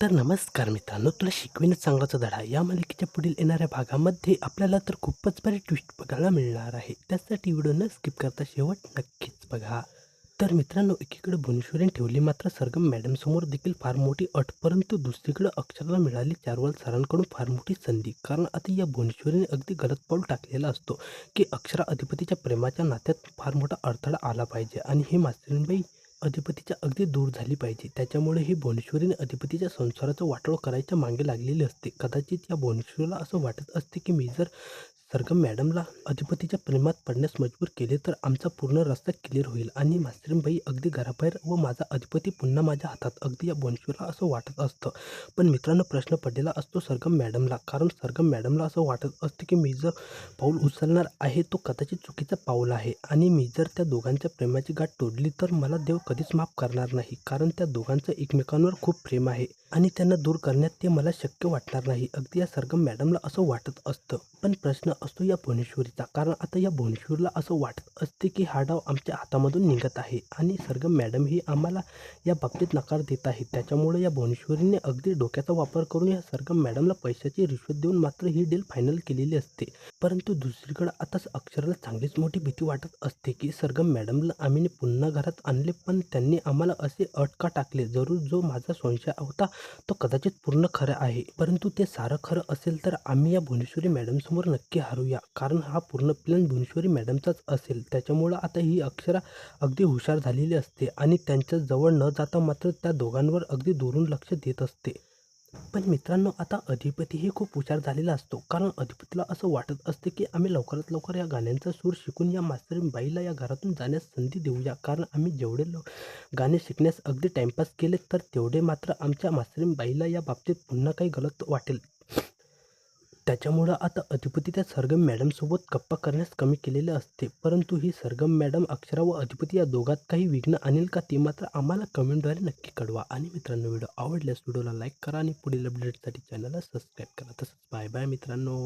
तर नमस्कार मित्रांनो तुला शिकविणं चांगलाचा धडा. या मालिकेच्या पुढील येणाऱ्या भागामध्ये आपल्याला तर खूपच बरे ट्विस्ट बघायला मिळणार आहे. त्यासाठी व्हिडिओ न स्किप करता शेवट नक्कीच बघा. तर मित्रांनो एकीकडे भुवनेश्वरीने ठेवली मात्र सरगम मॅडमसमोर देखील फार मोठी अट परंतु दुसरीकडे अक्षराला मिळाली चारवाल सरांकडून फार मोठी संधी. कारण आता या भुवनेश्वरीने अगदी गलत पाऊल टाकलेला असतो की अक्षरा अधिपतीच्या प्रेमाच्या नात्यात फार मोठा अडथळा आला पाहिजे. आणि हे मास्तरीनबाई अधिपतीच्या अगदी दूर झाली पाहिजे. त्याच्यामुळे ही भुवनेश्वरीने अधिपतीच्या संसाराचं वाटोळ करायच्या मागे लागलेली असते. कदाचित या भुवनेश्वरीला असं वाटत असते की मी जर सरगम मॅडमला अधिपतीच्या प्रेमात पडण्यास मजबूर केले तर आमचा पूर्ण रस्ता क्लिअर होईल आणि मास्तरीणबाई अगदी घराबाहेर व माझा अधिपती पुन्हा माझ्या हातात अगदी या भुवनेश्वरीला असं वाटत असतं. पण मित्रांनो प्रश्न पडलेला असतो सरगम मॅडमला. कारण सरगम मॅडमला असं वाटत असतं की मी जर पाऊल उचलणार आहे तो कदाचित चुकीचा पाऊल आहे आणि मी जर त्या दोघांच्या प्रेमाची गाठ तोडली तर मला देव कधीच माफ करणार नाही. कारण त्या दोघांचं एकमेकांवर खूप प्रेम आहे. आणि त्यांना दूर करण्यात ते मला शक्य वाटणार नाही. अगदी या सरगम मॅडमला असं वाटत असतं. पण प्रश्न असतो या भुवनेश्वरीचा. कारण आता या भुवनेश्वरीला असं वाटत असते की हा डाव आमच्या हातामधून निघत आहे. आणि सरगम मॅडम ही आम्हाला या बाबतीत नकार देत आहे. त्याच्यामुळे या भुवनेश्वरीने अगदी डोक्याचा वापर करून या सरगम मॅडमला पैशाची रिश्वत देऊन मात्र ही डील फायनल केलेली असते. परंतु दुसरीकडे आताच अक्षराला चांगलीच मोठी भीती वाटत असते की सरगम मॅडमला आम्ही पुन्हा घरात आणले पण त्यांनी आम्हाला असे अटका टाकले. जरूर जो माझा संशय होता तो कदाचित पूर्ण खरं आहे. परंतु ते सारं खरं असेल तर आम्ही या भुवनेश्वरी मॅडमसमोर नक्की हारूया. कारण हा पूर्ण प्लॅन भुवनेश्वरी मॅडमचाच असेल. त्याच्यामुळं आता ही अक्षरा अगदी हुशार झालेली असते आणि त्यांच्या जवळ न जाता मात्र त्या दोघांवर अगदी दुरून लक्ष देत असते. पण मित्रांनो आता अधिपतीही खूप हुशार झालेला असतो. कारण अधिपतीला असं वाटत असते की आम्ही लवकरात लवकर या गाण्यांचा सूर शिकून या मास्तरीन बाईला या घरातून जाण्यास संधी देऊया. कारण आम्ही जेवढे लव गाणे शिकण्यास अगदी टाईमपास केले तर तेवढे मात्र आमच्या मास्तरीन बाईला या बाबतीत पुन्हा काही गलत वाटेल. त्याच्यामुळं आता अधिपती त्या सरगम मॅडमसोबत गप्पा करण्यास कमी केलेले असते. परंतु ही सरगम मॅडम अक्षरा व अधिपती या दोघात काही विघ्न आणेल का ते मात्र आम्हाला कमेंटद्वारे नक्की कळवा. आणि मित्रांनो व्हिडिओ आवडल्यास व्हिडिओला लाईक करा आणि पुढील अपडेटसाठी चॅनलला सबस्क्राईब करा. तसंच बाय बाय मित्रांनो.